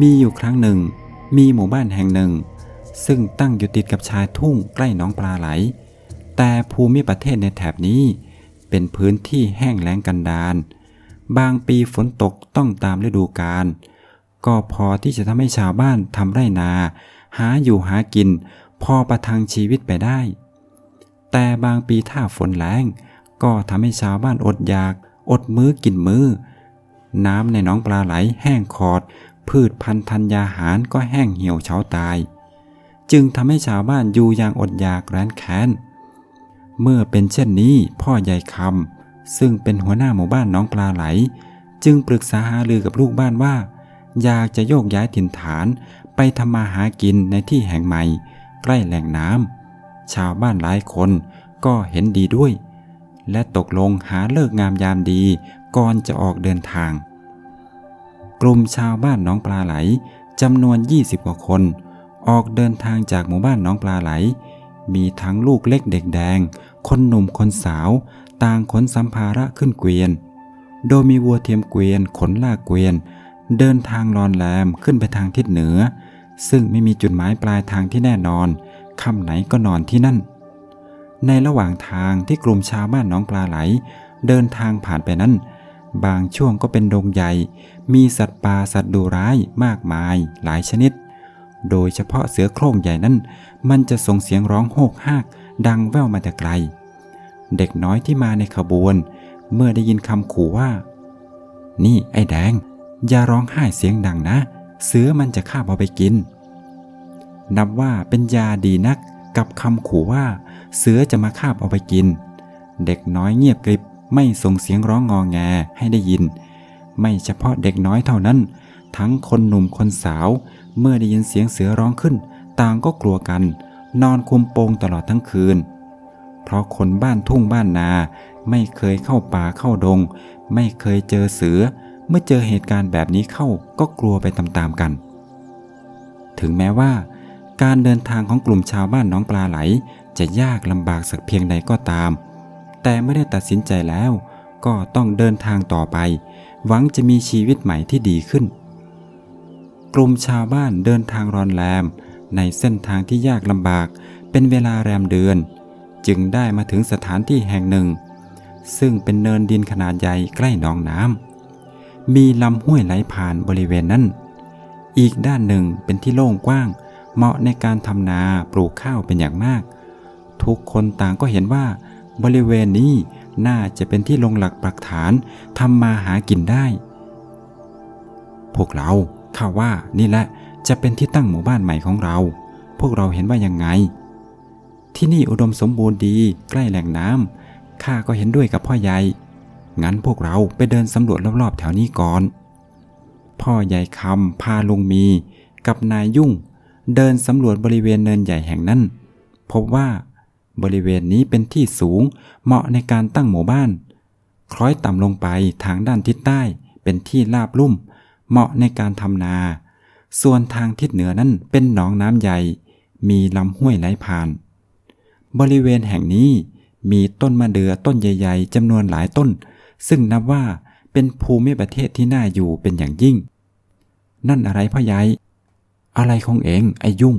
มีอยู่ครั้งหนึ่ง มีหมู่บ้านแห่งหนึ่ง ซึ่งตั้งอยู่ติดกับชายทุ่งใกล้หนองปลาไหล แต่ภูมิประเทศในแถบนี้ เป็นพื้นที่แห้งแล้งกันดารบางปีฝนตกต้องตามฤดูกาลก็พอที่จะทำให้ชาวบ้านทำไร่นา หาอยู่หากิน พอประทังชีวิตไปได้ แต่บางปีถ้าฝนแล้งก็ทำให้ชาวบ้านอดอยาก อดมื้อกินมื้อ น้ำในหนองปลาไหลแห้งขอด พืชพันธุ์ธัญญาหารก็แห้งเหี่ยวเฉาตาย จึงทำให้ชาวบ้านอยู่อย่างอดอยากแร้นแค้น เมื่อเป็นเช่นนี้พ่อใหญ่คำซึ่งเป็นหัวหน้าหมู่บ้านน้องปลาไหล จึงปรึกษาหารือกับลูกบ้านว่า อยากจะโยกย้ายถิ่นฐานไปทำมาหากินในที่แห่งใหม่ ใกล้แหล่งน้ำชาวบ้านหลายคนก็เห็นดีด้วย และตกลงหาเลิกงามยามดีก่อนจะออกเดินทาง กลุ่มชาวบ้านหน้องปลาไหลจำนวน 20 กว่าคน ออกเดินทางจากหมู่บ้านหน้องปลาไหล มีทั้งลูกเล็กเด็กแดง คนหนุ่มคนสาว ต่างขนสัมภาระขึ้นเกวียน โดยมีวัวเทียมเกวียนขนลากเกวียน เดินทางลอนแลมขึ้นไปทางทิศเหนือ ซึ่งไม่มีจุดหมายปลายทางที่แน่นอนค่ำไหนก็นอนที่นั่น ในระหว่างทางที่กลุ่มชาวบ้านหน้องปลาไหล เดินทางผ่านไปนั้น บางช่วงก็เป็นดงใหญ่ มีสัตว์ป่าสัตว์ดุร้ายมากมายหลายชนิด โดยเฉพาะเสือโคร่งใหญ่นั้น มันจะส่งเสียงร้องโหกหาก ดังแว่วมาแต่ไกล เด็กน้อยที่มาในขบวน เมื่อได้ยินคำขู่ว่า นี่ไอ้แดง อย่าร้องไห้เสียงดังนะ เสือมันจะฆ่าเอาไปกิน นับว่าเป็นยาดีนักกับคำขู่ว่า เสือจะมาคาบเอาไปกิน เด็กน้อยเงียบกริบ ไม่ส่งเสียงร้องงอแงให้ได้ยิน ไม่เฉพาะเด็กน้อยเท่านั้น ทั้งคนหนุ่มคนสาว เมื่อได้ยินเสียงเสือร้องขึ้น ต่างก็กลัวกัน นอนคุมโปงตลอดทั้งคืน เพราะคนบ้านทุ่งบ้านนา ไม่เคยเข้าป่าเข้าดง ไม่เคยเจอเสือ เมื่อเจอเหตุการณ์แบบนี้เข้าก็กลัวไปตามๆกัน ถึงแม้ว่า การเดินทางของกลุ่มชาวบ้านหน้องปลาไหล จะยากลำบากสักเพียงใดก็ตาม แต่ไม่ได้ตัดสินใจแล้ว ก็ต้องเดินทางต่อไป หวังจะมีชีวิตใหม่ที่ดีขึ้น กลุ่มชาวบ้านเดินทางรอนแรม ในเส้นทางที่ยากลำบาก เป็นเวลาแรมเดือน จึงได้มาถึงสถานที่แห่งหนึ่ง ซึ่งเป็นเนินดินขนาดใหญ่ใกล้หนองน้ำมีลำห้วยไหลผ่านบริเวณนั้น อีกด้านหนึ่งเป็นที่โล่งกว้างเหมาะในการทำนาปลูกข้าวเป็นอย่างมาก ทุกคนต่างก็เห็นว่า บริเวณนี้น่าจะเป็นที่ลงหลักปักฐานทำมาหากินได้ พวกเราข้าว่านี่แหละจะเป็นที่ตั้งหมู่บ้านใหม่ของเรา พวกเราเห็นว่ายังไง ที่นี่อุดมสมบูรณ์ดีใกล้แหล่งน้ำข้าก็เห็นด้วยกับพ่อใหญ่ งั้นพวกเราไปเดินสำรวจรอบๆแถวนี้ก่อน พ่อใหญ่คำพาลุงมี กับนายยุ่ง เดินสำรวจบริเวณเนินใหญ่แห่งนั้น พบว่า บริเวณนี้เป็นที่สูง เหมาะในการตั้งหมู่บ้าน คล้อยต่ำลงไปทางด้านทิศใต้ เป็นที่ราบลุ่ม เหมาะในการทำนา ส่วนทางทิศเหนือนั้นเป็นหนองน้ำใหญ่ มีลำห้วยไหลผ่าน บริเวณแห่งนี้มีต้นมะเดื่อต้นใหญ่ ๆจำนวนหลายต้น ซึ่งนับว่าเป็นภูมิประเทศที่น่าอยู่เป็นอย่างยิ่ง นั่นอะไรพ่อใหญ่อะไรของเองไอ้ยุ่ง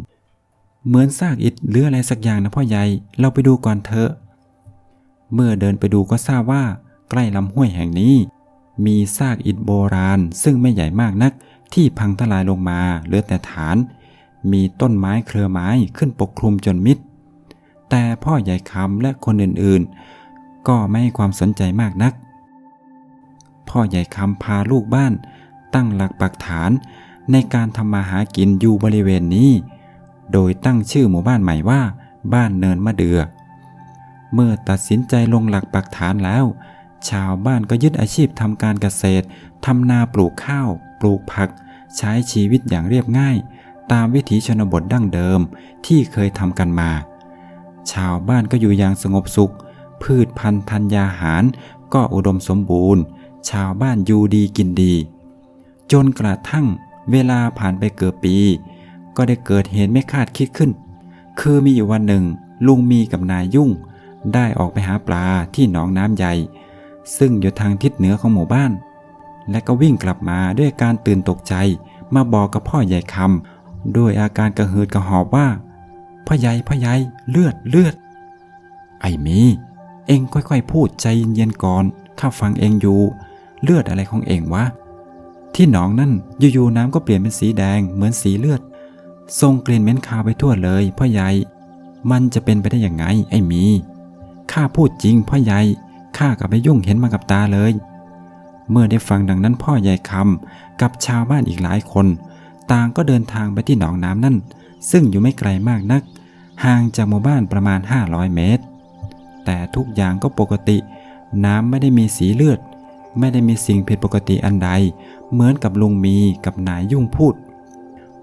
เหมือนซากอิฐหรืออะไรสักอย่างนะพ่อใหญ่ เราไปดูก่อนเถอะ เมื่อเดินไปดูก็ทราบว่า ใกล้ลำห้วยแห่งนี้ มีซากอิฐโบราณ ซึ่งไม่ใหญ่มากนัก ที่พังทลายลงมาเหลือแต่ฐาน มีต้นไม้เครือไม้ขึ้นปกคลุมจนมิด แต่พ่อใหญ่คำและคนอื่นๆ ก็ไม่ให้ความสนใจมากนัก พ่อใหญ่คำพาลูกบ้าน ตั้งหลักปักฐานในการทำมาหากินอยู่บริเวณนี้ โดยตั้งชื่อหมู่บ้านใหม่ว่า บ้านเนินมะเดือ เมื่อตัดสินใจลงหลักปักฐานแล้ว ชาวบ้านก็ยึดอาชีพทำการเกษตรทำนาปลูกข้าว ปลูกผัก ใช้ชีวิตอย่างเรียบง่าย ตามวิถีชนบทดั้งเดิมที่เคยทำกันมา ชาวบ้านก็อยู่อย่างสงบสุข พืชพันธุ์ธัญญาหารก็อุดมสมบูรณ์ ชาวบ้านอยู่ดีกินดี จนกระทั่งเวลาผ่านไปเกือบปี ก็ได้เกิดเหตุไม่คาดคิดขึ้น คือมีอยู่วันหนึ่ง ลุงมีกับนายยุ่ง ได้ออกไปหาปลาที่หนองน้ำใหญ่ ซึ่งอยู่ทางทิศเหนือของหมู่บ้าน และก็วิ่งกลับมาด้วยการตื่นตกใจ มาบอกกับพ่อใหญ่คำด้วยอาการกระหืดกระหอบว่าพ่อใหญ่พ่อใหญ่เลือดเลือด ไอ้มี เองค่อยๆ พูดใจเย็นๆก่อนข้าฟังเองอยู่ เลือดอะไรของเองวะที่หนองนั่นอยู่ๆน้ำก็เปลี่ยนเป็นสีแดงเหมือนสีเลือด ส่งกลิ่นเหม็นคาวไปทั่วเลยพ่อใหญ่ มันจะเป็นไปได้อย่างไงไอ้หมี ข้าพูดจริงพ่อใหญ่ ข้ากับไปยุ่งเห็นมากับตาเลย เมื่อได้ฟังดังนั้นพ่อใหญ่คำกับชาวบ้านอีกหลายคน ต่างก็เดินทางไปที่หนองน้ำนั่น ซึ่งอยู่ไม่ไกลมากนัก ห่างจากหมู่บ้านประมาณ 500 เมตร แต่ทุกอย่างก็ปกติ น้ำไม่ได้มีสีเลือด ไม่ได้มีสิ่งผิดปกติอันใด เหมือนกับลุงมีกับนายยุ่งพูด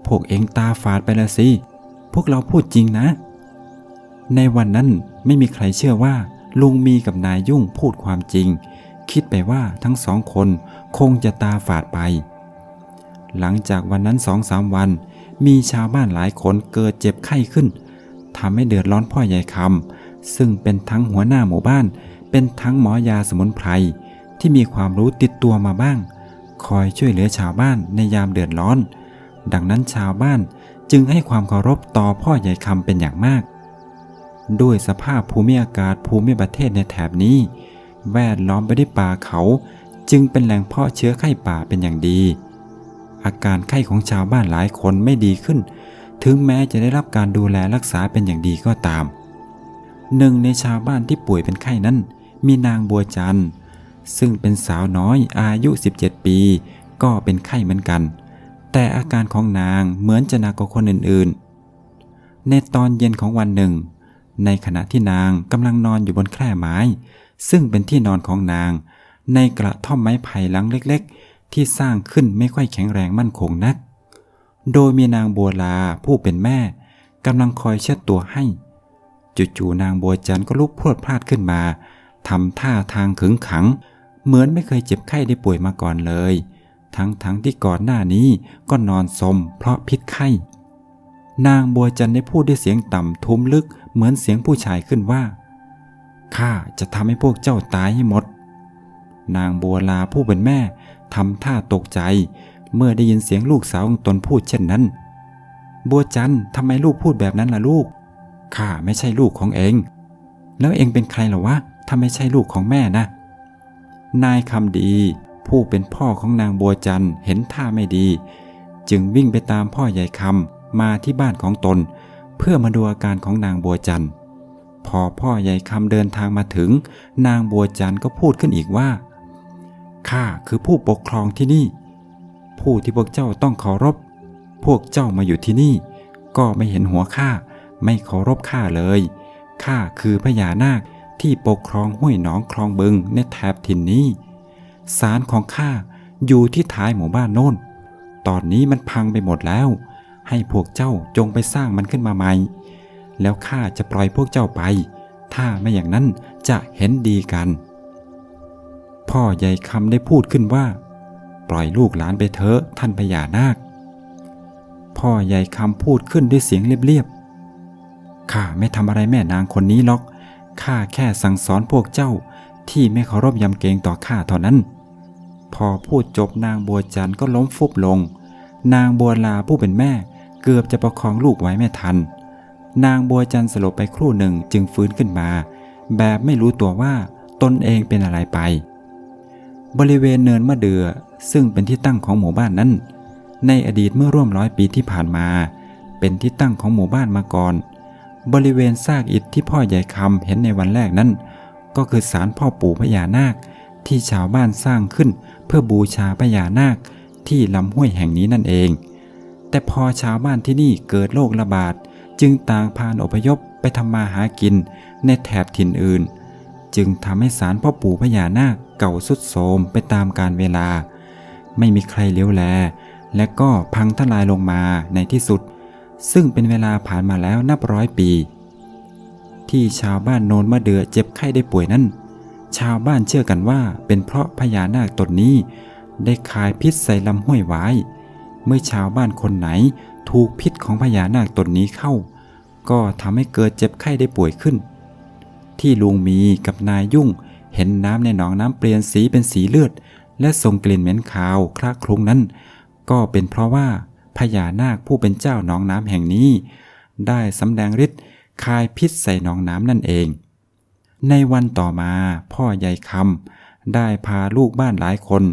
พวกเองตาฝาดไปละสิ พวกเราพูดจริงนะ ในวันนั้นไม่มีใครเชื่อว่า ลุงมีกับนายยุ่งพูดความจริง คิดไปว่าทั้งสองคนคงจะตาฝาดไป หลังจากวันนั้นสองสามวัน มีชาวบ้านหลายคนเกิดเจ็บไข้ขึ้นทำให้เดือดร้อนพ่อใหญ่คำซึ่งเป็นทั้งหัวหน้าหมู่บ้าน เป็นทั้งหมอยาสมุนไพรที่มีความรู้ติดตัวมาบ้าง คอยช่วยเหลือชาวบ้านในยามเดือดร้อน ดังนั้นชาวบ้านจึงให้ความเคารพต่อพ่อใหญ่คำเป็นอย่างมาก ด้วยสภาพภูมิอากาศภูมิประเทศในแถบนี้ แวดล้อมไปด้วยป่าเขา จึงเป็นแหล่งเพาะเชื้อไข้ป่าเป็นอย่างดี อาการไข้ของชาวบ้านหลายคนไม่ดีขึ้น ถึงแม้จะได้รับการดูแลรักษาเป็นอย่างดีก็ตาม หนึ่งในชาวบ้านที่ป่วยเป็นไข้นั้น มีนางบัวจันทร์ซึ่งเป็นสาวน้อยอายุ 17 ปี ก็เป็นไข้เหมือนกัน แต่อาการของนางเหมือนจะหนักกว่าคนอื่นๆ ในตอนเย็นของวันหนึ่ง ในขณะที่นางกำลังนอนอยู่บนแคร่ไม้ ซึ่งเป็นที่นอนของนาง ในกระท่อมไม้ไผ่หลังเล็กๆ ที่สร้างขึ้นไม่ค่อยแข็งแรงมั่นคงนัก โดยมีนางบัวลาผู้เป็นแม่กำลังคอยเช็ดตัวให้ จู่ๆนางบัวจันทร์ก็ลุกพรวดพลาดขึ้นมาทำท่าทางขึงขัง เหมือนไม่เคยเจ็บไข้ได้ป่วยมาก่อนเลย ทั้งๆทที่ก่อนหน้านี้ก็นอนสมเพราะพิษไข้ นางบัวจันได้พูดด้วยเสียงต่ำทุ้มลึกเหมือนเสียงผู้ชายขึ้นว่า ข้าจะทำให้พวกเจ้าตายให้หมด นางบัวลาผู้เป็นแม่ทำท่าตกใจ เมื่อได้ยินเสียงลูกสาวของตนพูดเช่นนั้น บัวจันทำไมลูกพูดแบบนั้นล่ะลูก ข้าไม่ใช่ลูกของเอง แล้วเองเป็นใครหรอวะถ้าไม่ใช่ลูกของแม่นะ นายคำดี ผู้เป็นพ่อของนางบัวจันเห็นท่าไม่ดี จึงวิ่งไปตามพ่อใหญ่คำมาที่บ้านของตน เพื่อมาดูอาการของนางบัวจันพอพ่อใหญ่คำเดินทางมาถึง นางบัวจันก็พูดขึ้นอีกว่าข้าคือผู้ปกครองที่นี่ ผู้ที่พวกเจ้าต้องเคารพ พวกเจ้ามาอยู่ที่นี่ ก็ไม่เห็นหัวข้าไม่เคารพข้าเลยข้าคือพญานาคที่ปกครองห้วยหนองคลองบึงในแถบถิ่นนี้ ศาลของข้าอยู่ที่ท้ายหมู่บ้านโน้นตอนนี้มันพังไปหมดแล้ว ให้พวกเจ้าจงไปสร้างมันขึ้นมาใหม่ แล้วข้าจะปล่อยพวกเจ้าไป ถ้าไม่อย่างนั้นจะเห็นดีกัน พ่อใหญ่คำได้พูดขึ้นว่า ปล่อยลูกหลานไปเถอะท่านพญานาค พ่อใหญ่คำพูดขึ้นด้วยเสียงเรียบๆ ข้าไม่ทำอะไรแม่นางคนนี้หรอก ข้าแค่สั่งสอนพวกเจ้าที่ไม่เคารพยำเกรงต่อข้าเท่านั้น พอพูดจบนางบัวจันทร์ก็ล้มฟุบลง นางบัวลาผู้เป็นแม่ เกือบจะประคองลูกไว้ไม่ทัน นางบัวจันทร์สลบไปครู่หนึ่งจึงฟื้นขึ้นมา แบบไม่รู้ตัวว่าตนเองเป็นอะไรไป บริเวณเนินมะเดือซึ่งเป็นที่ตั้งของหมู่บ้านนั้น ในอดีตเมื่อร่วมร้อยปีที่ผ่านมา เป็นที่ตั้งของหมู่บ้านมาก่อน บริเวณซากอิฐที่พ่อใหญ่คำเห็นในวันแรกนั้น ก็คือศาลพ่อปู่พญานาค ที่ชาวบ้านสร้างขึ้น เพื่อบูชาพญานาคที่ลำห้วยแห่งนี้นั่นเอง แต่พอชาวบ้านที่นี่เกิดโรคระบาด จึงต่างพานอพยพไปทำมาหากินในแถบถิ่นอื่น จึงทำให้ศาลพ่อปู่พญานาคเก่าสุดโทมไปตามกาลเวลา ไม่มีใครเลี้ยวแล และก็พังทลายลงมาในที่สุด ซึ่งเป็นเวลาผ่านมาแล้วนับร้อยปี ที่ชาวบ้านโนนมะเดือเจ็บไข้ได้ป่วยนั้น ชาวบ้านเชื่อกันว่าเป็นเพราะพญานาคตนนี้ ได้คายพิษใส่ลำห้วยไว้ เมื่อชาวบ้านคนไหนถูกพิษของพญานาคตนนี้เข้า ก็ทำให้เกิดเจ็บไข้ได้ป่วยขึ้น ที่ลุงมีกับนายยุ่งเห็นน้ำในหนองน้ำเปลี่ยนสีเป็นสีเลือด และส่งกลิ่นเหม็นคาวคลาคลุ้งนั้น ก็เป็นเพราะว่าพญานาคผู้เป็นเจ้าหนองน้ำแห่งนี้ ได้สำแดงฤทธิ์คายพิษใส่หนองน้ำนั่นเอง ในวันต่อมาพ่อใหญ่คำได้พาลูกบ้านหลายคน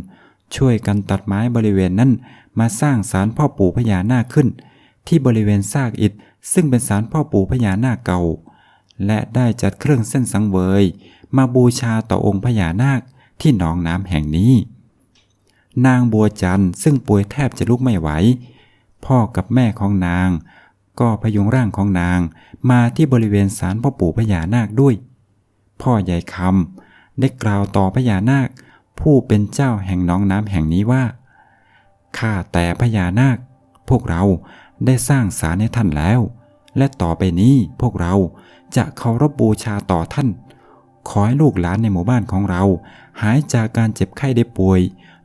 ช่วยกันตัดไม้บริเวณนั้นมาสร้างศาลพ่อปู่พญานาคขึ้น ที่บริเวณซากอิฐซึ่งเป็นศาลพ่อปู่พญานาคเก่า และได้จัดเครื่องเส้นสังเวย มาบูชาต่อองค์พญานาคที่หนองน้ำแห่งนี้ นางบัวจันทร์ซึ่งป่วยแทบจะลุกไม่ไหว พ่อกับแม่ของนาง ก็พยุงร่างของนางมาที่บริเวณศาลพ่อปู่พญานาคด้วย พ่อใหญ่คำได้กล่าวต่อพญานาค ผู้เป็นเจ้าแห่งน้องน้ำแห่งนี้ว่าข้าแต่พญานาค พวกเราได้สร้างศาลให้ท่านแล้ว และต่อไปนี้พวกเราจะเคารพบูชาต่อท่าน ขอให้ลูกหลานในหมู่บ้านของเรา หายจากการเจ็บไข้ได้ป่วย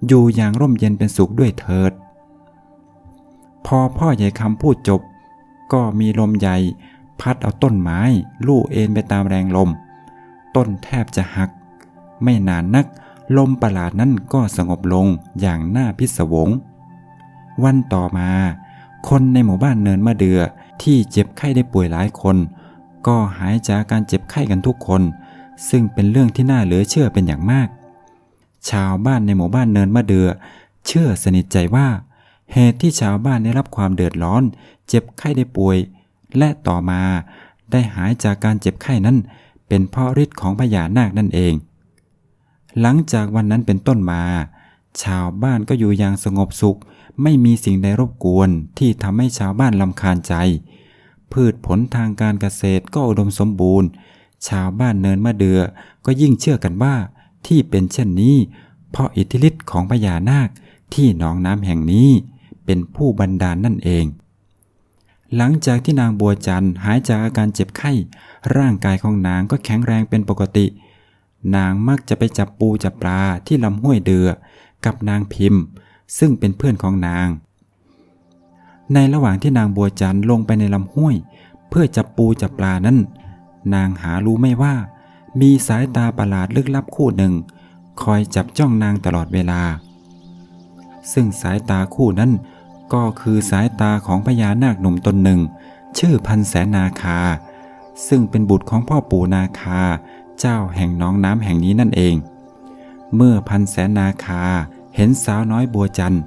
อยู่อย่างร่มเย็นเป็นสุขด้วยเถิด พอพ่อใหญ่คำพูดจบ ก็มีลมใหญ่ พัดเอาต้นไม้ ลู่เอ็นไปตามแรงลม ต้นแทบจะหัก ไม่นานนัก ลมประหลาดนั้นก็สงบลงอย่างน่าพิศวง วันต่อมา คนในหมู่บ้านเนินมะเดือที่เจ็บไข้ได้ป่วยหลายคน ก็หายจากการเจ็บไข้กันทุกคน ซึ่งเป็นเรื่องที่น่าเหลือเชื่อเป็นอย่างมาก ชาวบ้านในหมู่บ้านเนินมะเดือเชื่อสนิทใจว่า เหตุที่ชาวบ้านได้รับความเดือดร้อน เจ็บไข้ได้ป่วย และต่อมาได้หายจากการเจ็บไข้นั้น เป็นเพราะฤทธิ์ของพญานาคนั่นเอง หลังจากวันนั้นเป็นต้นมา ชาวบ้านก็อยู่อย่างสงบสุข ไม่มีสิ่งใดรบกวนที่ทำให้ชาวบ้านลำคาญใจ พืชผลทางการเกษตรก็อุดมสมบูรณ์ ชาวบ้านเนินมะเดือก็ยิ่งเชื่อกันว่าที่เป็นเช่นนี้ เพราะอิทธิฤทธิ์ของพญานาคที่หนองน้ำแห่งนี้เป็นผู้บันดาลนั่นเอง หลังจากที่นางบัวจันทร์หายจากอาการเจ็บไข้ ร่างกายของนางก็แข็งแรงเป็นปกติ นางมักจะไปจับปูจับปลาที่ลำห้วยเดือ กับนางพิมพ์ ซึ่งเป็นเพื่อนของนาง ในระหว่างที่นางบัวจันทร์ลงไปในลำห้วย เพื่อจับปูจับปลานั้น นางหารู้ไม่ว่า มีสายตาประหลาดลึกลับคู่หนึ่ง คอยจับจ้องนางตลอดเวลา ซึ่งสายตาคู่นั้น ก็คือสายตาของพญานาคหนุ่มตนหนึ่ง ชื่อพันแสนนาคา ซึ่งเป็นบุตรของพ่อปู่นาคา เจ้าแห่งน้องน้ำแห่งนี้นั่นเอง เมื่อพันแสนนาคาเห็นสาวน้อยบัวจันทร์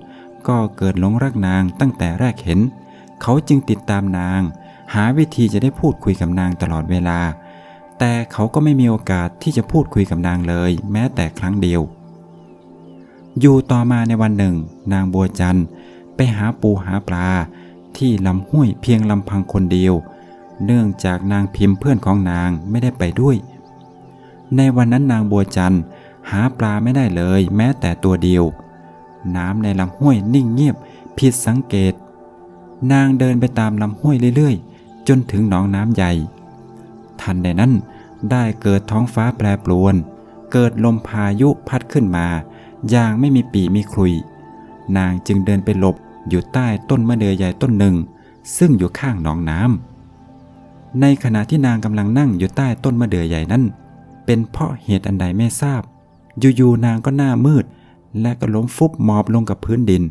ก็เกิดหลงรักนางตั้งแต่แรกเห็น เขาจึงติดตามนาง หาวิธีจะได้พูดคุยกับนางตลอดเวลา แต่เขาก็ไม่มีโอกาสที่จะพูดคุยกับนางเลย แม้แต่ครั้งเดียวอยู่ต่อมาในวันหนึ่ง นางบัวจันทร์ ไปหาปูหาปลา ที่ลำห้วยเพียงลำพังคนเดียว เนื่องจากนางพิมพ์เพื่อนของนางไม่ได้ไปด้วย ในวันนั้นนางบัวจันทร์หาปลาไม่ได้เลยแม้แต่ตัวเดียว น้ำในลำห้วยนิ่งเงียบผิดสังเกต นางเดินไปตามลำห้วยเรื่อยๆ จนถึงหนองน้ำใหญ่ ทันใดนั้นได้เกิดท้องฟ้าแปรปรวน เกิดลมพายุพัดขึ้นมา อย่างไม่มีปีมีครุย นางจึงเดินไปหลบ อยู่ใต้ต้นมะเดื่อใหญ่ต้นหนึ่ง ซึ่งอยู่ข้างหนองน้ำในขณะที่นางกำลังนั่งอยู่ใต้ต้นมะเดื่อใหญ่นั้น เป็นเพราะเหตุอันใดไม่ทราบ อยู่ๆนางก็หน้ามืด และก็ล้มฟุบหมอบลงกับพื้นดิน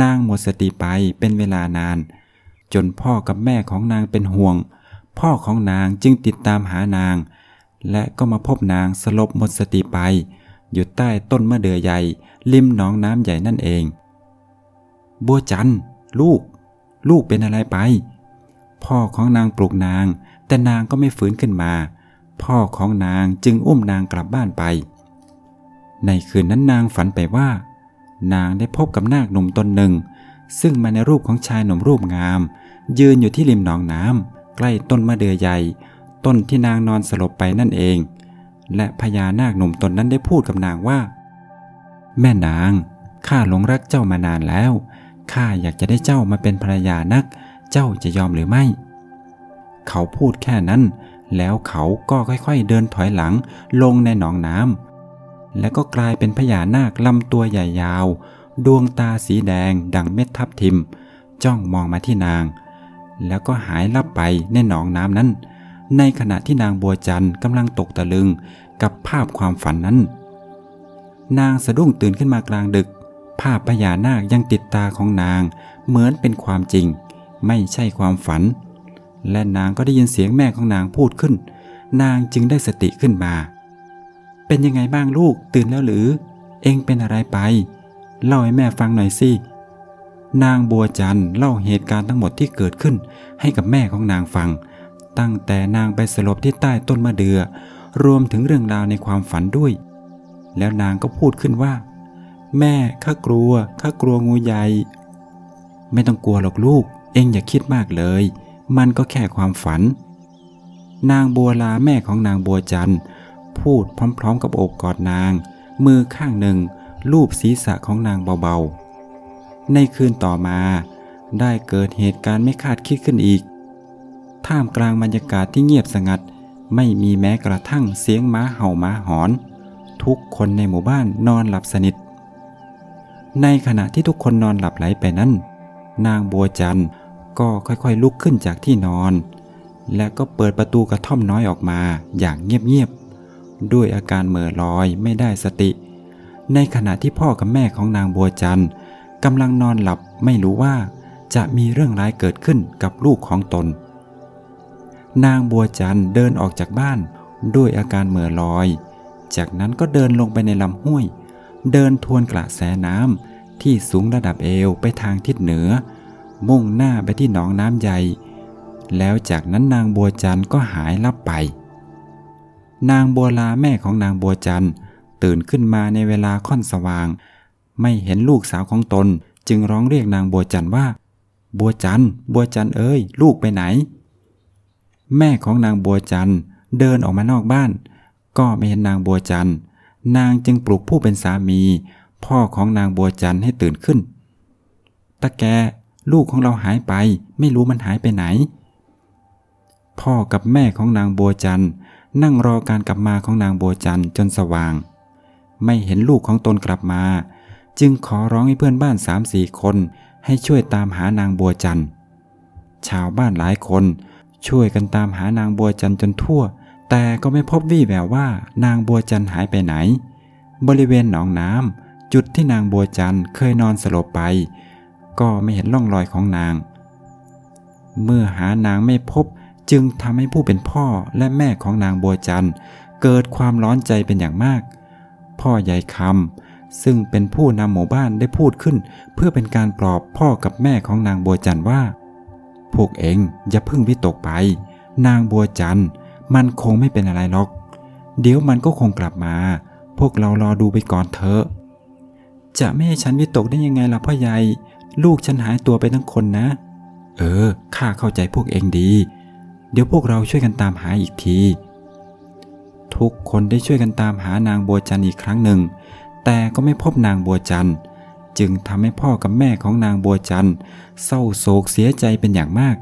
นางหมดสติไปเป็นเวลานาน จนพ่อกับแม่ของนางเป็นห่วง พ่อของนางจึงติดตามหานาง และก็มาพบนางสลบหมดสติไปอยู่ใต้ต้นมะเดื่อใหญ่ริมหนองน้ำใหญ่นั่นเอง บัวจันลูก ลูกเป็นอะไรไป พ่อของนางปลุกนาง แต่นางก็ไม่ฟื้นขึ้นมา พ่อของนางจึงอุ้มนางกลับบ้านไป ในคืนนั้นนางฝันไปว่า นางได้พบกับนาคหนุ่มตนหนึ่ง ซึ่งมาในรูปของชายหนุ่มรูปงาม ยืนอยู่ที่ริมหนองน้ำใกล้ต้นมะเดื่อใหญ่ ต้นที่นางนอนสลบไปนั่นเอง และพญานาคหนุ่มตนนั้นได้พูดกับนางว่า แม่นางข้าหลงรักเจ้ามานานแล้ว ข้าอยากจะได้เจ้ามาเป็นภรรยานัก เจ้าจะยอมหรือไม่ เขาพูดแค่นั้น แล้วเขาก็ค่อยๆเดินถอยหลังลงในหนองน้ำและก็กลายเป็นพญานาคลำตัวใหญ่ยาว ดวงตาสีแดงดังเม็ดทับทิม จ้องมองมาที่นาง แล้วก็หายลับไปในหนองน้ำนั้น ในขณะที่นางบัวจันทร์กำลังตกตะลึงกับภาพความฝันนั้น นางสะดุ้งตื่นขึ้นมากลางดึก ภาพพญานาคยังติดตาของนาง เหมือนเป็นความจริง ไม่ใช่ความฝัน และนางก็ได้ยินเสียงแม่ของนางพูดขึ้น นางจึงได้สติขึ้นมา เป็นยังไงบ้างลูกตื่นแล้วหรือ เองเป็นอะไรไป เล่าให้แม่ฟังหน่อยสินางบัวจันทร์เล่าเหตุการณ์ทั้งหมดที่เกิดขึ้น ให้กับแม่ของนางฟัง ตั้งแต่นางไปสลบที่ใต้ต้นมะเดือ่อรวมถึงเรื่องราวในความฝันด้วย แล้วนางก็พูดขึ้นว่า แม่ข้ากลัวข้ากลัวงูใหญ่ ไม่ต้องกลัวหรอกลูก เองอย่าคิดมากเลย มันก็แค่ความฝัน นางบัวลาแม่ของนางบัวจันทร์พูดพร้อมๆกับโอบกอดนาง มือข้างหนึ่งลูบศีรษะของนางเบาๆ ในคืนต่อมา ได้เกิดเหตุการณ์ไม่คาดคิดขึ้นอีก ท่ามกลางบรรยากาศที่เงียบสงัด ไม่มีแม้กระทั่งเสียงม้าเห่าม้าหอน ทุกคนในหมู่บ้านนอนหลับสนิท ในขณะที่ทุกคนนอนหลับไหลไปนั้น นางบัวจันทร์ก็ค่อยๆลุกขึ้นจากที่นอน และก็เปิดประตูกระท่อมน้อยออกมาอย่างเงียบๆด้วยอาการเหม่อลอยไม่ได้สติ ในขณะที่พ่อกับแม่ของนางบัวจันทร์กำลังนอนหลับไม่รู้ว่าจะมีเรื่องร้ายเกิดขึ้นกับลูกของตน นางบัวจันทร์เดินออกจากบ้านด้วยอาการเหม่อลอย จากนั้นก็เดินลงไปในลำห้วย เดินทวนกระแสน้ำที่สูงระดับเอวไปทางทิศเหนือ มุ่งหน้าไปที่หนองน้ำใหญ่ แล้วจากนั้นนางบัวจันทร์ก็หายลับไป นางบัวลาแม่ของนางบัวจันทร์ตื่นขึ้นมาในเวลาค่อนสว่าง ไม่เห็นลูกสาวของตนจึงร้องเรียกนางบัวจันทร์ว่า บัวจันทร์บัวจันทร์เอ้ย ลูกไปไหน แม่ของนางบัวจันทร์เดินออกมานอกบ้าน ก็ไม่เห็นนางบัวจันทร์ นางจึงปลุกผู้เป็นสามี พ่อของนางบัวจันทร์ให้ตื่นขึ้น ตะแกลูกของเราหายไป ไม่รู้มันหายไปไหน พ่อกับแม่ของนางบัวจันทร์นั่งรอการกลับมาของนางบัวจันทร์จนสว่าง ไม่เห็นลูกของตนกลับมา จึงขอร้องให้เพื่อนบ้านสามสี่คนให้ช่วยตามหานางบัวจันทร์ชาวบ้านหลายคนช่วยกันตามหานางบัวจันทร์จนทั่ว แต่ก็ไม่พบวี่แววว่านางบัวจันหายไปไหน บริเวณหนองน้ำจุดที่นางบัวจันเคยนอนสลบไป ก็ไม่เห็นร่องรอยของนาง เมื่อหานางไม่พบจึงทำให้ผู้เป็นพ่อและแม่ของนางบัวจันเกิดความร้อนใจเป็นอย่างมาก พ่อใหญ่คำซึ่งเป็นผู้นำหมู่บ้านได้พูดขึ้น เพื่อเป็นการปลอบพ่อกับแม่ของนางบัวจันว่า พวกเองอย่าพิ่งวิตกไป นางบัวจันท มันคงไม่เป็นอะไรหรอก เดี๋ยวมันก็คงกลับมา พวกเรารอดูไปก่อนเถอะ จะไม่ให้ฉันวิตกได้ยังไงล่ะพ่อใหญ่ ลูกฉันหายตัวไปทั้งคนนะ เออ ข้าเข้าใจพวกเองดี เดี๋ยวพวกเราช่วยกันตามหาอีกที ทุกคนได้ช่วยกันตามหานางบัวจันอีกครั้งหนึ่ง แต่ก็ไม่พบนางบัวจันจึงทำให้พ่อกับแม่ของนางบัวจันเศร้าโศกเสียใจเป็นอย่างมาก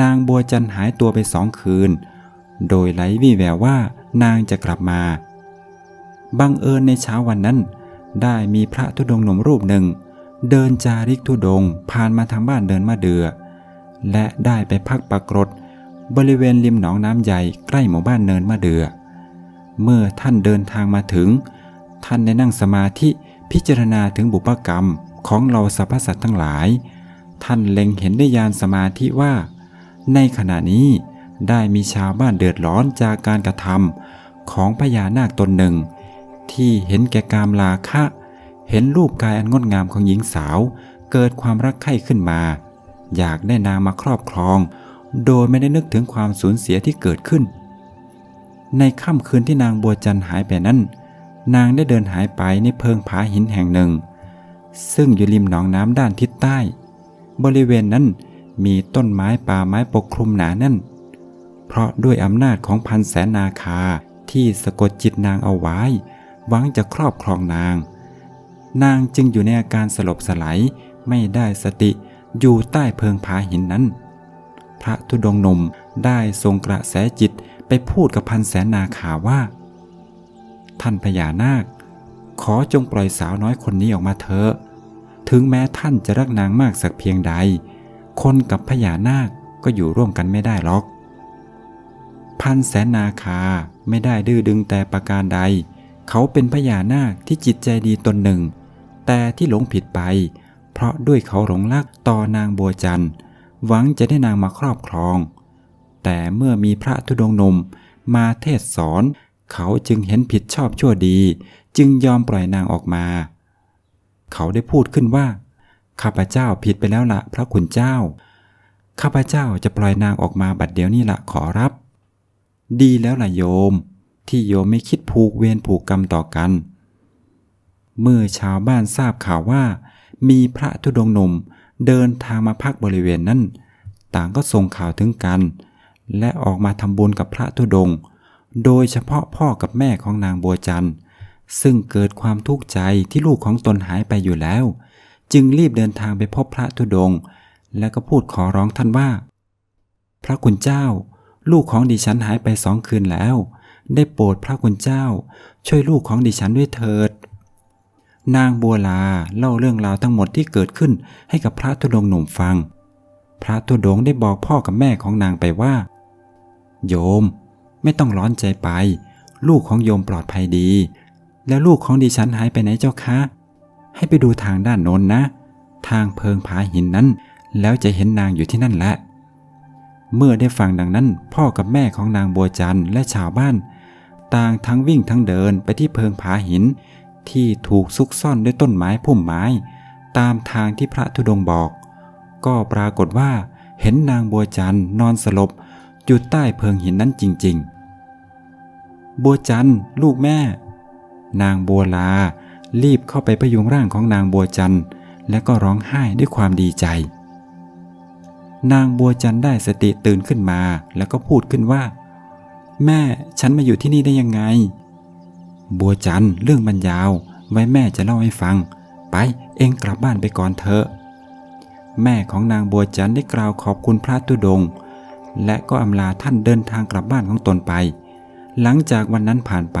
นางบัวจันหายตัวไปสองคืน โดยไร้วี่แววว่านางจะกลับมา บังเอิญในเช้าวันนั้น ได้มีพระธุดงหนุ่มรูปหนึ่ง เดินจาริกธุดงผ่านมาทางบ้านเดินมาเดือ และได้ไปพักปรากรดบริเวณริมหนองน้ำใหญ่ใกล้หมู่บ้านเนินมะเดือ เมื่อท่านเดินทางมาถึง ท่านได้นั่งสมาธิพิจารณาถึงบุพกรรมของเราสรรพสัตว์ทั้งหลาย ท่านเล็งเห็นได้ยานสมาธิว่า ในขณะนี้ ได้มีชาวบ้านเดือดร้อนจากการกระทำของพญานาคตนหนึ่ง ที่เห็นแก่กามลาคะ เห็นรูปกายอันงดงามของหญิงสาว เกิดความรักใคร่ขึ้นมา อยากได้นางมาครอบครอง โดยไม่ได้นึกถึงความสูญเสียที่เกิดขึ้น ในค่ำคืนที่นางบัวจันหายไปนั้น นางได้เดินหายไปในเพิงผาหินแห่งหนึ่ง ซึ่งอยู่ริมหนองน้ำด้านทิศใต้ บริเวณนั้นมีต้นไม้ป่าไม้ปกคลุมหนาแน่น เพราะด้วยอำนาจของพันแสนนาคาที่สะกดจิตนางเอาไว้ หวังจะครอบครองนาง นางจึงอยู่ในอาการสลบสลายไม่ได้สติอยู่ใต้เพิงผาหินนั้น พระธุดงนมได้ทรงกระแสจิตไปพูดกับพันแสนนาคาว่า ท่านพญานาค ขอจงปล่อยสาวน้อยคนนี้ออกมาเถอะ ถึงแม้ท่านจะรักนางมากสักเพียงใด คนกับพญานาคก็อยู่ร่วมกันไม่ได้หรอก พันแสนนาคาไม่ได้ดื้อดึงแต่ประการใด เขาเป็นพญานาคที่จิตใจดีตนหนึ่ง แต่ที่หลงผิดไป เพราะด้วยเขาหลงรักต่อนางบัวจันทร์ หวังจะได้นางมาครอบครอง แต่เมื่อมีพระธุดงค์นมมาเทศสอน เขาจึงเห็นผิดชอบชั่วดี จึงยอมปล่อยนางออกมา เขาได้พูดขึ้นว่า ข้าพเจ้าผิดไปแล้วละพระคุณเจ้า ข้าพเจ้าจะปล่อยนางออกมาบัดเดี๋ยวนี้ละขอรับ ดีแล้วล่ะโยม ที่โยมไม่คิดผูกเวรผูกกรรมต่อกัน เมื่อชาวบ้านทราบข่าวว่า มีพระธุดงหนุ่มเดินทางมาพักบริเวณนั้น ต่างก็ส่งข่าวถึงกัน และออกมาทำบุญกับพระธุดง โดยเฉพาะพ่อกับแม่ของนางบัวจันทร์ซึ่งเกิดความทุกข์ใจที่ลูกของตนหายไปอยู่แล้ว จึงรีบเดินทางไปพบพระธุดง และก็พูดขอร้องท่านว่า พระคุณเจ้า ลูกของดิฉันหายไปสองคืนแล้ว ได้โปรดพระคุณเจ้า ช่วยลูกของดิฉันด้วยเถิด นางบัวลาเล่าเรื่องราวทั้งหมดที่เกิดขึ้นให้กับพระธุดงหนุ่มฟัง พระธุดงได้บอกพ่อกับแม่ของนางไปว่า โยม ไม่ต้องร้อนใจไป ลูกของโยมปลอดภัยดี แล้วลูกของดิฉันหายไปไหนเจ้าคะ ให้ไปดูทางด้านโน้นนะ ทางเพิงผาหินนั้น แล้วจะเห็นนางอยู่ที่นั่นแหละ เมื่อได้ฟังดังนั้น พ่อกับแม่ของนางบัวจันทร์และชาวบ้าน ต่างทั้งวิ่งทั้งเดินไปที่เพิงผาหิน ที่ถูกซุกซ่อนด้วยต้นไม้พุ่มไม้ ตามทางที่พระธุดงบอก ก็ปรากฏว่า เห็นนางบัวจันทร์นอนสลบอยู่ใต้เพิงหินนั้นจริง ๆ บัวจันทร์ลูกแม่ นางบัวลา รีบเข้าไปพยุงร่างของนางบัวจันทร์และก็ร้องไห้ด้วยความดีใจ นางบัวจันได้สติตื่นขึ้นมา แล้วก็พูดขึ้นว่า แม่ฉันมาอยู่ที่นี่ได้ยังไง บัวจันเรื่องมันยาว ไว้แม่จะเล่าให้ฟัง ไปเองกลับบ้านไปก่อนเถอะ แม่ของนางบัวจันได้กล่าวขอบคุณพระตุดง และก็อำลาท่านเดินทางกลับบ้านของตนไป หลังจากวันนั้นผ่านไป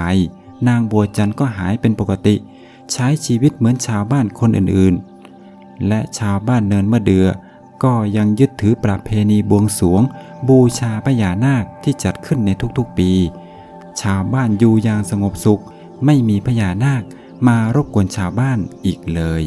นางบัวจันก็หายเป็นปกติ ใช้ชีวิตเหมือนชาวบ้านคนอื่นๆ และชาวบ้านเนินมะเดือ ก็ยังยึดถือประเพณีบวงสวง บูชาพญานาคที่จัดขึ้นในทุกๆปี ชาวบ้านอยู่อย่างสงบสุข ไม่มีพญานาคมารบกวนชาวบ้านอีกเลย